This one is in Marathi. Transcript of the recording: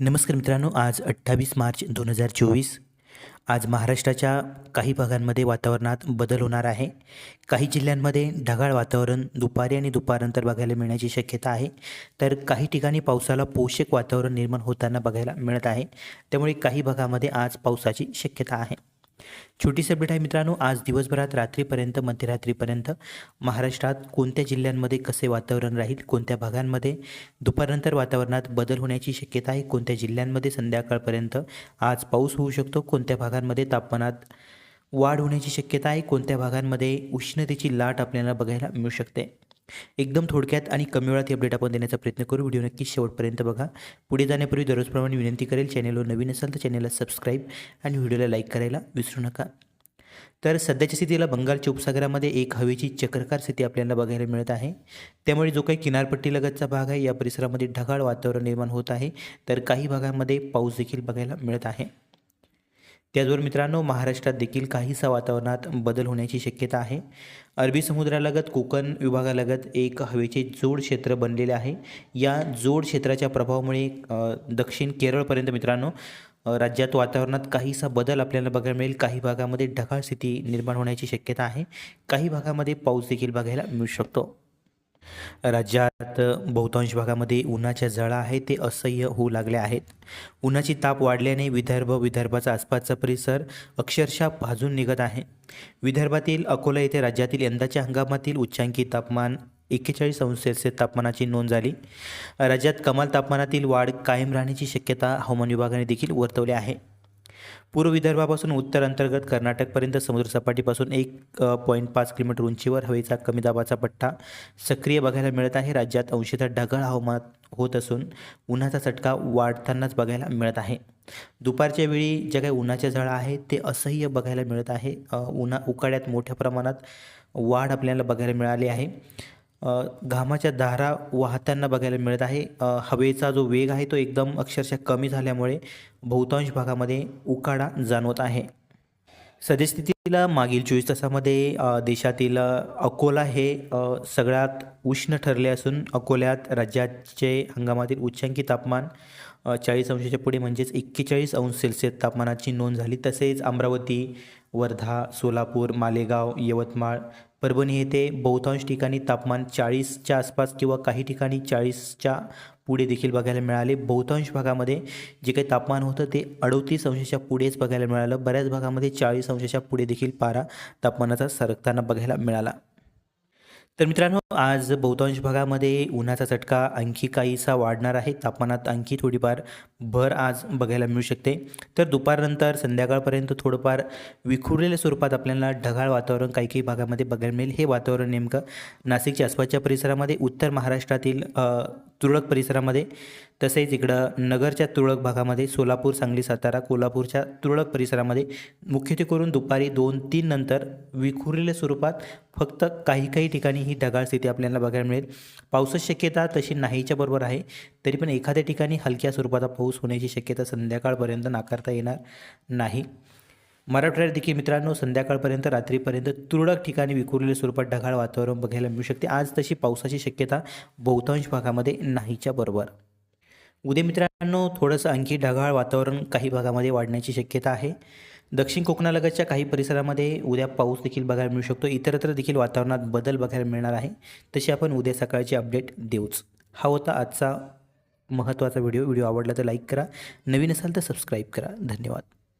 नमस्कार मित्रांनो आज अठ्ठावीस मार्च दोन हजार चोवीस. आज महाराष्ट्राच्या काही भागांमध्ये वातावरणात बदल होणार आहे. काही जिल्ह्यांमध्ये ढगाळ वातावरण दुपारी आणि दुपारनंतर बघायला मिळण्याची शक्यता आहे. तर काही ठिकाणी पावसाला पोषक वातावरण निर्माण होताना बघायला मिळत आहे. त्यामुळे काही भागामध्ये आज पावसाची शक्यता आहे. छोटी अपडेट आहे मित्रांनो आज दिवसभरात रात्रीपर्यंत मध्यरात्रीपर्यंत महाराष्ट्रात कोणत्या जिल्ह्यांमध्ये कसे वातावरण राहील कोणत्या भागांमध्ये दुपारनंतर वातावरणात बदल होण्याची शक्यता आहे कोणत्या जिल्ह्यांमध्ये संध्याकाळपर्यंत आज पाऊस होऊ शकतो कोणत्या भागांमध्ये तापमानात वाढ होण्याची शक्यता आहे कोणत्या भागांमध्ये उष्णतेची लाट आपल्याला बघायला मिळू शकते. एकदम थोडक्यात आणि कमी वेळात ही अपडेट आपण देण्याचा प्रयत्न करू. व्हिडिओ नक्कीच शेवटपर्यंत बघा. पुढे जाण्यापूर्वी दररोजप्रमाणे विनंती करेल चॅनेलवर नवीन असाल तर चॅनेलला सबस्क्राईब आणि व्हिडिओला लाईक करायला विसरू नका. तर सध्याच्या स्थितीला बंगालच्या उपसागरामध्ये एक हवेची चक्रकार स्थिती आपल्याला बघायला मिळत आहे. त्यामुळे जो काही किनारपट्टीलगतचा भाग आहे या परिसरामध्ये ढगाळ वातावरण निर्माण होत आहे. तर काही भागांमध्ये पाऊस देखील बघायला मिळत आहे. त्याचबरोबर मित्रांनो महाराष्ट्रात देखील काहीसा वातावरणात बदल होण्याची शक्यता आहे. अरबी समुद्रालगत कोकण विभागालगत एक हवेचे जोड क्षेत्र बनलेले आहे. या जोड क्षेत्राच्या प्रभावामुळे दक्षिण केरळपर्यंत मित्रांनो राज्यात वातावरणात काहीसा बदल आपल्याला बघायला मिळेल. काही भागामध्ये ढगाळ स्थिती निर्माण होण्याची शक्यता आहे. काही भागामध्ये पाऊस देखील बघायला मिळू शकतो. राज्यात बहुतांश भागामध्ये उन्हाच्या झळा आहे ते असह्य होऊ लागले आहेत. उन्हाची ताप वाढल्याने विदर्भ विदर्भाचा आसपासचा परिसर अक्षरशः भाजून निघत आहे. विदर्भातील अकोला येथे राज्यातील यंदाच्या हंगामातील उच्चांकी तापमान एक्केचाळीस अंश सेल्सिअस तापमानाची नोंद झाली. राज्यात कमाल तापमानातील वाढ कायम राहण्याची शक्यता हवामान विभागाने देखील वर्तवली आहे. पूर्व विदर्भापासून उत्तर अंतर्गत कर्नाटकपर्यंत समुद्रसपाटीपासून एक पॉईंट पाच किलोमीटर उंचीवर हवेचा कमी दाबाचा पट्टा सक्रिय बघायला मिळत आहे. राज्यात अंशतः ढगाळ हवामान होत असून उन्हाचा चटका वाढतानाच बघायला मिळत आहे. दुपारच्या वेळी ज्या काही उन्हाच्या झळा आहेत ते असह्य बघायला मिळत आहे. उन्हा उकाड्यात मोठ्या प्रमाणात वाढ आपल्याला बघायला मिळाली आहे. घामाच्या धारा वाहताना बघायला मिळत आहे. हवेचा जो वेग आहे तो एकदम अक्षरशः कमी झाल्यामुळे बहुतांश भागामध्ये उकाडा जाणवत आहे. सद्यस्थितीला मागील चोवीस तासामध्ये देशातील अकोला हे सगळ्यात उष्ण ठरले असून अकोल्यात राज्याचे हंगामातील उच्चांकी तापमान चाळीस अंशाच्या पुढे म्हणजेच एक्केचाळीस अंश सेल्सिअस तापमानाची नोंद झाली. तसेच अमरावती वर्धा सोलापूर मालेगाव यवतमाळ परभणी येथे बहुतांश ठिकाणी तापमान चाळीसच्या आसपास किंवा काही ठिकाणी चाळीसच्या पुढे देखील बघायला मिळाले. बहुतांश भागामध्ये जे काही तापमान होतं ते अडतीस अंशाच्या पुढेच बघायला मिळालं. बऱ्याच भागामध्ये चाळीस अंशाच्या पुढे देखील पारा तापमानाचा सरकताना बघायला मिळाला. तर मित्रांनो आज बहुतांश भागामध्ये उन्हाचा चटका आणखी काहीसा वाढणार आहे. तापमानात आणखी थोडीफार भर आज बघायला मिळू शकते. तर दुपारनंतर संध्याकाळपर्यंत थोडंफार विखुरलेल्या स्वरूपात आपल्याला ढगाळ वातावरण काही काही भागामध्ये बघायला मिळेल. हे वातावरण नेमकं नाशिकच्या आसपासच्या परिसरामध्ये उत्तर महाराष्ट्रातील तुरळक परिसरामध्ये तसेच इकडं नगरच्या तुरळक भागामध्ये सोलापूर सांगली सातारा कोल्हापूरच्या तुरळक परिसरामध्ये मुख्यत्वे करून दुपारी दोन तीन नंतर विखुरलेल्या स्वरूपात फक्त काही काही ठिकाणी ही ढगाळ स्थिती आपल्याला बघायला मिळेल. पावसाची शक्यता तशी नाहीच्या बरोबर आहे तरी पण एखाद्या ठिकाणी हलक्या स्वरूपाचा पाऊस होण्याची शक्यता संध्याकाळपर्यंत नाकारता येणार नाही. मराठवाड्यात देखील मित्रांनो संध्याकाळपर्यंत रात्रीपर्यंत तुरळक ठिकाणी विखुरलेल्या स्वरूपात ढगाळ वातावरण बघायला मिळू शकते. आज तशी पावसाची शक्यता बहुतांश भागामध्ये नाहीच्या बरोबर. उद्या मित्रांनो थोडंसं आणखी ढगाळ वातावरण काही भागामध्ये वाढण्याची शक्यता आहे. दक्षिण कोकणालगतच्या काही परिसरामध्ये उद्या पाऊस देखील बघायला मिळू शकतो. इतरत्र देखील वातावरणात बदल बघायला मिळणार आहे. तशी आपण उद्या सकाळची अपडेट देऊच. हा होता आजचा महत्त्वाचा व्हिडिओ. व्हिडिओ आवडला तर लाईक करा. नवीन असाल तर सबस्क्राईब करा. धन्यवाद.